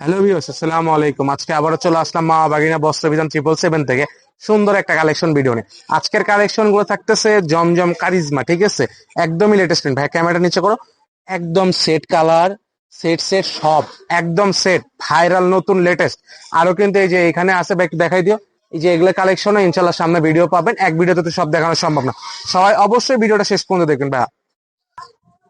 Hello views আসসালামু আলাইকুম। আজকে আবারও চলে আসলাম মা বাগিনা বস্ত্র বিধান ট্রিপল সেভেন থেকে। সুন্দর একটা কালেকশন ভিডিও নিয়ে। আজকের কালেকশনগুলো থাকতেছে জমজম কারিজমা, ঠিক আছে? একদমই লেটেস্ট প্রিন্ট ভাই ক্যামেরাটা নিচে করো। একদম সেট কালার সেট সেট সব, একদম সেট ভাইরাল নতুন লেটেস্ট আরও কিন্তু এই যে এখানে আছে ব্যাগ দেখাই দিও। এই যে এগুলো কালেকশন ইনশাল্লাহ সামনে ভিডিও পাবেন। এক ভিডিওতে তো সব দেখানো সম্ভব না। সবাই অবশ্যই ভিডিওটা শেষ পর্যন্ত দেখবেন, ভাইয়া।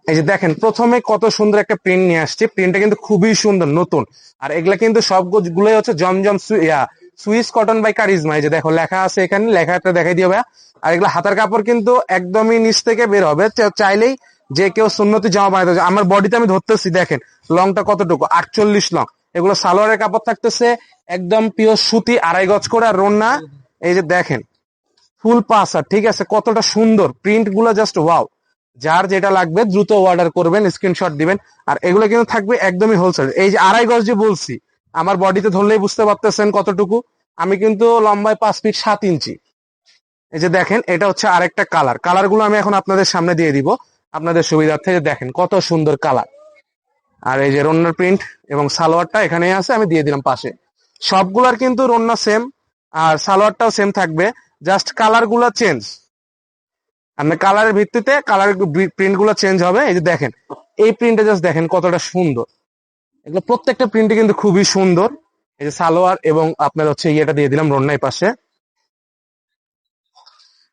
এই যে দেখেন, প্রথমে কত সুন্দর একটা প্রিন্ট নিয়ে আসছে। প্রিন্টটা কিন্তু খুবই সুন্দর, নতুন। আর এগুলা কিন্তু সবগুলোই হচ্ছে জমজম ইয়া সুইস কটন বাই কারিজমা এই যে দেখো, লেখা আছে এখানে, লেখাটা দেখাই দিও ভাইয়া। আর এগুলা হাতার কাপড় কিন্তু একদমই নিচ থেকে বের হবে। চাইলেই যে কেউ সুন্নতি জামা বানাতে। আমার বডিতে আমি ধরতেছি, দেখেন লংটা কতটুকু? আটচল্লিশ লং এগুলো সালোয়ারের কাপড় থাকতেছে একদম পিওর সুতি, আড়াই গজ করে আর রন্না এই যে দেখেন ফুল পাস আর ঠিক আছে? কতটা সুন্দর। প্রিন্টগুলো জাস্ট ওয়াও যার যেটা লাগবে দ্রুত অর্ডার করবেন স্ক্রিনশট দিবেন। আর এগুলো কিন্তু থাকবে একদমই হোলসেল এই যে আড়াই গজ যে বলছি, আমার বডিতে ধরলেই বুঝতে পারতেছেন কতটুকু। আমি কিন্তু লম্বায় পাঁচ ফিট সাত ইঞ্চি। এই যে দেখেন, এটা হচ্ছে আরেকটা কালার কালারগুলো আমি এখন আপনাদের সামনে দিয়ে দিব। আপনাদের সুবিধার্থে দেখেন, কত সুন্দর কালার আর এই যে রন্নার প্রিন্ট এবং সালোয়ারটা এখানেই আছে, আমি দিয়ে দিলাম পাশে। সবগুলার কিন্তু রন্না সেম আর সালোয়ারটাও সেম থাকবে। জাস্ট কালারগুলা চেঞ্জ আপনার কালারের ভিত্তিতে কালার প্রিন্টগুলো চেঞ্জ হবে। এই যে দেখেন, এই প্রিন্টটা জাস্ট দেখেন কতটা সুন্দর। এগুলো প্রত্যেকটা প্রিন্টই কিন্তু খুবই সুন্দর। এই যে সালোয়ার এবং আপনার হচ্ছে ইয়েটা দিয়ে দিলাম রন্নাই পাশে।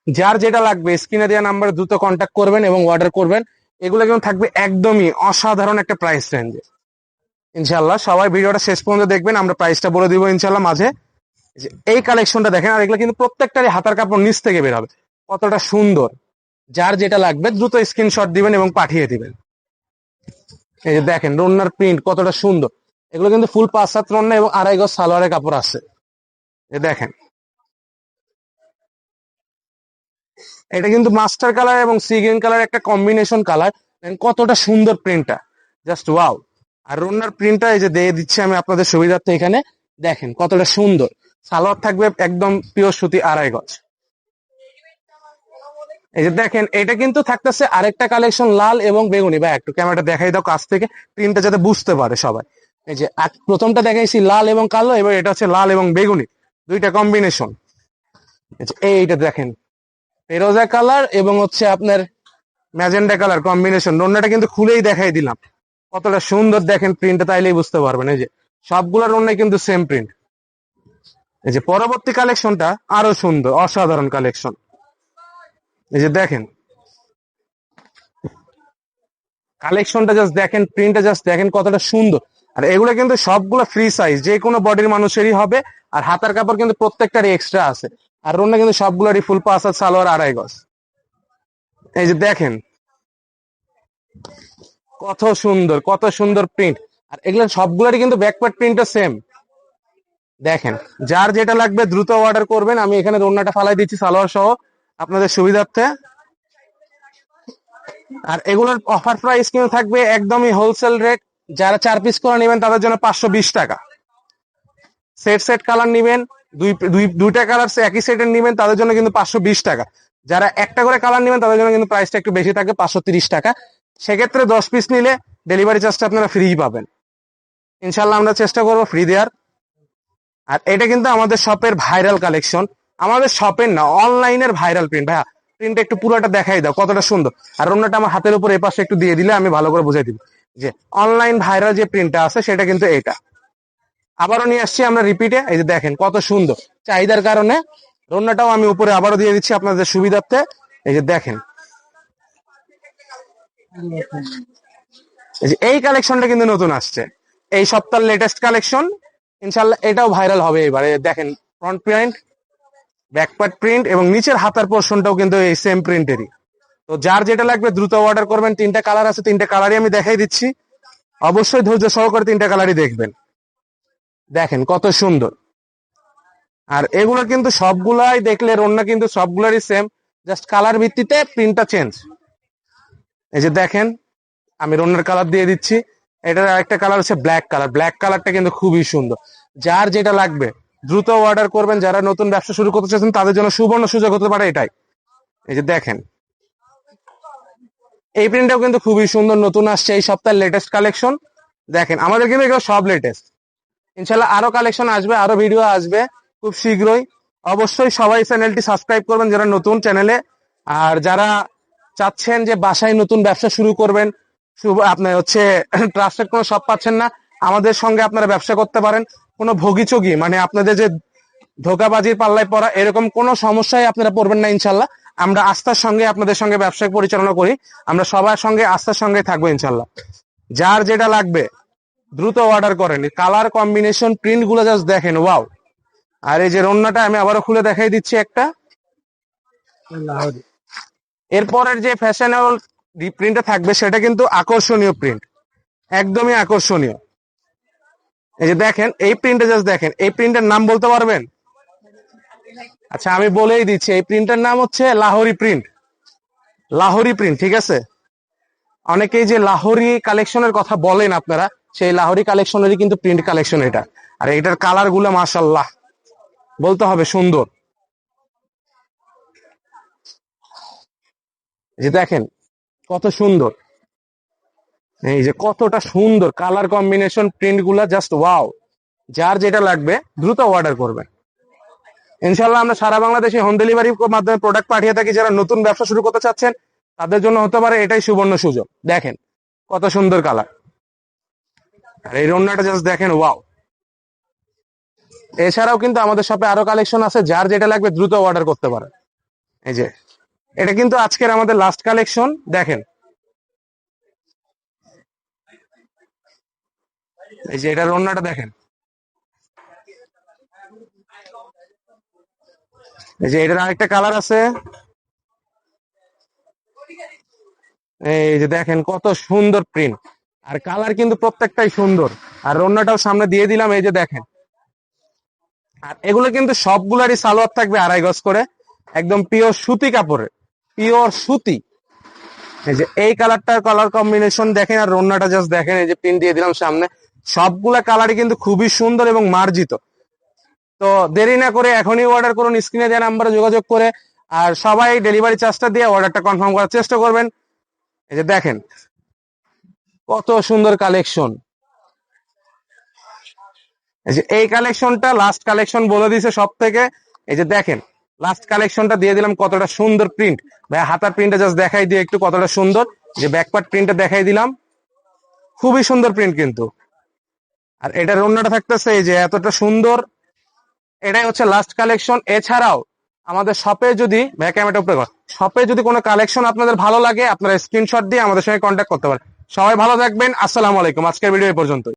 যার যেটা লাগবে স্ক্রিনে দেওয়া নাম্বারে দ্রুত কন্ট্যাক্ট করবেন এবং অর্ডার করবেন। এগুলো কিন্তু থাকবে একদমই অসাধারণ একটা প্রাইস রেঞ্জে ইনশাল্লাহ সবাই ভিডিওটা শেষ পর্যন্ত দেখবেন, আমরা প্রাইসটা বলে দিব ইনশাল্লাহ মাঝে। এই কালেকশনটা দেখেন, আর এগুলো কিন্তু প্রত্যেকটারই হাতার কাপড় নিচ থেকে বের হবে। কতটা সুন্দর। যার যেটা লাগবে দ্রুত স্ক্রিনশট দিবেন এবং পাঠিয়ে দিবেন। এই যে দেখেন, রন্নার প্রিন্ট কতটা সুন্দর। এগুলো কিন্তু ফুল পাঁচ সাত রন্না এবং আড়াই গজ সালোয়ারের কাপড় আছে। এই দেখেন। এটা কিন্তু মাস্টার কালার এবং সি গ্রিন কালার একটা কম্বিনেশন কালার কতটা সুন্দর প্রিন্টটা জাস্ট ওয়াও আর রন্নার প্রিন্টটা এই যে দিয়ে দিচ্ছি আমি আপনাদের সুবিধার্থে এখানে। দেখেন কতটা সুন্দর। সালোয়ার থাকবে একদম পিওর সুতি আড়াই গজ। এই যে দেখেন, এটা কিন্তু থাকতেছে আরেকটা কালেকশন লাল এবং বেগুনি। বা একটু ক্যামেরাটা দেখাই দাও কাছ থেকে। প্রিন্টটা যাতে বুঝতে পারে সবাই। এই যে প্রথমটা দেখাইছি লাল এবং কালো, এবার এটা হচ্ছে লাল এবং বেগুনি। দুইটা কম্বিনেশন এইটা দেখেন, ফেরোজা কালার এবং হচ্ছে আপনার ম্যাজেন্ডা কালার কম্বিনেশন রন্নাটা কিন্তু খুলেই দেখাই দিলাম। কতটা সুন্দর দেখেন প্রিন্টটা তাইলেই বুঝতে পারবেন। এই যে সবগুলোর রন্নাই কিন্তু সেম প্রিন্ট এই যে পরবর্তী কালেকশনটা আরও সুন্দর, অসাধারণ কালেকশন এই যে দেখেন। কালেকশনটা জাস্ট দেখেন প্রিন্টটা জাস্ট দেখেন কতটা সুন্দর। আর এগুলো কিন্তু সবগুলো ফ্রি সাইজ যে কোনো বডির মানুষেরই হবে, আর হাতার কাপড় কিন্তু প্রত্যেকটারই এক্সট্রা আছে। আর রোনা কিন্তু সবগুলোরই ফুল পাস আর সালোয়ার আড়াই গজ। এই যে দেখেন। কত সুন্দর কত সুন্দর প্রিন্ট আর এগুলো সবগুলোরই কিন্তু ব্যাকপার্ট প্রিন্টটা সেম দেখেন, যার যেটা লাগবে দ্রুত অর্ডার করবেন। আমি এখানে রোনাটা ফালাই দিচ্ছি সালোয়ার সহ আপনাদের সুবিধার্থে। আর এগুলোর অফার প্রাইস কিন্তু থাকবে একদমই হোলসেল রেট যারা চার পিস করে নেবেন, তাদের জন্য পাঁচশো বিশ টাকা। সেট সেট কালার নিবেন, দুই দুই, দুইটা কালার একই সেটের নিবেন, তাদের জন্য কিন্তু পাঁচশো বিশ টাকা। যারা একটা করে কালার নেবেন, তাদের জন্য কিন্তু প্রাইসটা একটু বেশি থাকবে, পাঁচশো তিরিশ টাকা। সেক্ষেত্রে দশ পিস নিলে ডেলিভারি চার্জটা আপনারা ফ্রি পাবেন। ইনশাল্লাহ আমরা চেষ্টা করব ফ্রি দেওয়ার। আর এটা কিন্তু আমাদের শপের ভাইরাল কালেকশন আমাদের শপের না অনলাইনের ভাইরাল প্রিন্ট ভাইয়া প্রিন্টটা একটু পুরোটা দেখাই দাও, কতটা সুন্দর। আর অন্যটা আমার হাতের উপর এপাশে একটু দিয়ে দিলে আমি ভালো করে বুঝাই দিব। যে অনলাইন ভাইরাল যে প্রিন্টটা আছে, সেটা কিন্তু এটা। আবারও নিয়ে আসছি আমরা রিপিটে এই যে দেখেন কত সুন্দর। চাহিদার কারণে রন্নাটাও আমি উপরে আবারও দিয়ে দিচ্ছি আপনাদের সুবিধার্থে। এই যে দেখেন। এই কালেকশনটা কিন্তু নতুন আসছে। এই সপ্তাহের লেটেস্ট কালেকশন ইনশাল্লাহ এটাও ভাইরাল হবে এবারে। দেখেন ফ্রন্ট প্রিন্ট ব্যাকপার্ট প্রিন্ট এবং নিচের হাতার পোর্শনটাও কিন্তু এই সেম প্রিন্টেরই তো যার যেটা লাগবে দ্রুত অর্ডার করবেন। তিনটা কালার আছে, তিনটা কালারই আমি দেখাই দিচ্ছি। অবশ্যই ধৈর্য সহকারে তিনটা কালারই দেখবেন। দেখেন কত সুন্দর। আর এগুলো কিন্তু সবগুলাই দেখলে রন্না কিন্তু সবগুলারই সেম জাস্ট কালার ভিত্তিতে প্রিন্টটা চেঞ্জ এই যে দেখেন, আমি রন্নার কালার দিয়ে দিচ্ছি। এটার আরেকটা কালার হচ্ছে ব্ল্যাক কালার ব্ল্যাক কালারটা কিন্তু খুবই সুন্দর। যার যেটা লাগবে দ্রুত অর্ডার করবেন যারা নতুন ব্যবসা শুরু করতে চাচ্ছেন, তাদের জন্য সুবর্ণ সুযোগ হতে পারে এটাই। এই যে দেখেন, এই প্রিন্টটাও কিন্তু খুবই সুন্দর, নতুন আসছে এই সপ্তাহের লেটেস্ট কালেকশন দেখেন, আমাদের কিন্তু এগুলো সব লেটেস্ট ইনশাল্লাহ আরও কালেকশন আসবে, আরও ভিডিও আসবে খুব শীঘ্রই। অবশ্যই সবাই চ্যানেলটি সাবস্ক্রাইব করবেন যারা নতুন চ্যানেলে। আর যারা চাচ্ছেন যে বাসায় নতুন ব্যবসা শুরু করবেন আপনার হচ্ছে ট্রাস্টেড কোনো শপ পাচ্ছেন না, আমাদের সঙ্গে আপনারা ব্যবসা করতে পারেন। কোনো ভোগিচগি মানে আপনাদের যে ধোকাবাজির পাল্লায় পড়া, এরকম কোনো সমস্যায় আপনারা পড়বেন না ইনশাল্লাহ। আমরা আস্থার সঙ্গে আপনাদের সঙ্গে ব্যবসা পরিচালনা করি, আমরা সবার সঙ্গে আস্থার সঙ্গে থাকব ইনশাল্লাহ। যার যেটা লাগবে, দ্রুত অর্ডার করেন। কালার কম্বিনেশন প্রিন্টগুলো জাস্ট দেখেন ওয়াও আর এই যে রন্নাটা আমি আবারও খুলে দেখাই দিচ্ছি একটা। এরপরের যে ফ্যাশনেবল প্রিন্টটা থাকবে, সেটা কিন্তু আকর্ষণীয় প্রিন্ট একদমই আকর্ষণীয়। এই যে দেখেন, এই প্রিন্টটা জাস্ট দেখেন, এই প্রিন্টের নাম বলতে পারবেন? আচ্ছা আমি বলেই দিচ্ছি, এই প্রিন্টের নাম হচ্ছে লাহোরি প্রিন্ট লাহোরি প্রিন্ট ঠিক আছে? অনেকেই যে লাহোরি কালেকশনের কথা বলেন আপনারা, সেই লাহোরি কালেকশনেরই কিন্তু প্রিন্ট কালেকশন এটা। আর এটার কালারগুলো মাসাল্লাহ বলতে হবে সুন্দর। যে দেখেন, কত সুন্দর। এই যে কতটা সুন্দর কালার কম্বিনেশন প্রিন্টগুলা জাস্ট ওয়াও যার যেটা লাগবে, দ্রুত অর্ডার করবেন। ইনশাল্লাহ আমরা সারা বাংলাদেশে হোম ডেলিভারির মাধ্যমে প্রোডাক্ট পাঠিয়ে থাকি, যারা নতুন ব্যবসা শুরু করতে চাচ্ছেন, তাদের জন্য হতে পারে এটাই সুবর্ণ সুযোগ। দেখেন, কত সুন্দর কালার আর এই রন্নাটা জাস্ট দেখেন ওয়াও এছাড়াও কিন্তু আমাদের শপে আরও কালেকশন আছে, যার যেটা লাগবে দ্রুত অর্ডার করতে পারে এই যে, এটা কিন্তু আজকের আমাদের লাস্ট কালেকশন দেখেন এই যে এটা রন্নাটা দেখেন। এই যে এটার আরেকটা কালার আছে। এই যে দেখেন কত সুন্দর প্রিন্ট আর কালার কিন্তু প্রত্যেকটাই সুন্দর। আর রন্নাটাও সামনে দিয়ে দিলাম, এই যে দেখেন। আর এগুলো কিন্তু সবগুলারই সালোয়ার থাকবে আড়াই গজ করে। একদম পিওর সুতি কাপড়ের পিওর সুতি। এই যে এই কালারটার কালার কম্বিনেশন দেখেন, আর রন্নাটা জাস্ট দেখেন, এই যে প্রিন্ট দিয়ে দিলাম সামনে। সবগুলা কালারই কিন্তু খুবই সুন্দর এবং মার্জিত। তো দেরি না করে এখনই অর্ডার করুন স্ক্রিনে দেওয়া নাম্বারে যোগাযোগ করে, আর সবাই ডেলিভারি চার্জটা দিয়ে অর্ডারটা কনফার্ম করার চেষ্টা করবেন। এই যে দেখেন, কত সুন্দর কালেকশন এই যে এই কালেকশনটা লাস্ট কালেকশন বলে দিছে সব থেকে এই যে দেখেন লাস্ট কালেকশনটা দিয়ে দিলাম কতটা সুন্দর প্রিন্ট ভাই হাতার প্রিন্টটা জাস্ট দেখাই দিয়ে একটু কতটা সুন্দর। যে ব্যাকপার্ট প্রিন্টটা দেখাই দিলাম। খুবই সুন্দর প্রিন্ট কিন্তু। আর এটার অন্যটা থাকতেছে এই যে এতটা সুন্দর, এটাই হচ্ছে লাস্ট কালেকশন এছাড়াও আমাদের শপে যদি শপে যদি কোনো কালেকশন আপনাদের ভালো লাগে, আপনারা স্ক্রিনশট দিয়ে আমাদের সঙ্গে কন্ট্যাক্ট করতে পারেন। সবাই ভালো থাকবেন, আসসালামু আলাইকুম, আজকের ভিডিও এই পর্যন্ত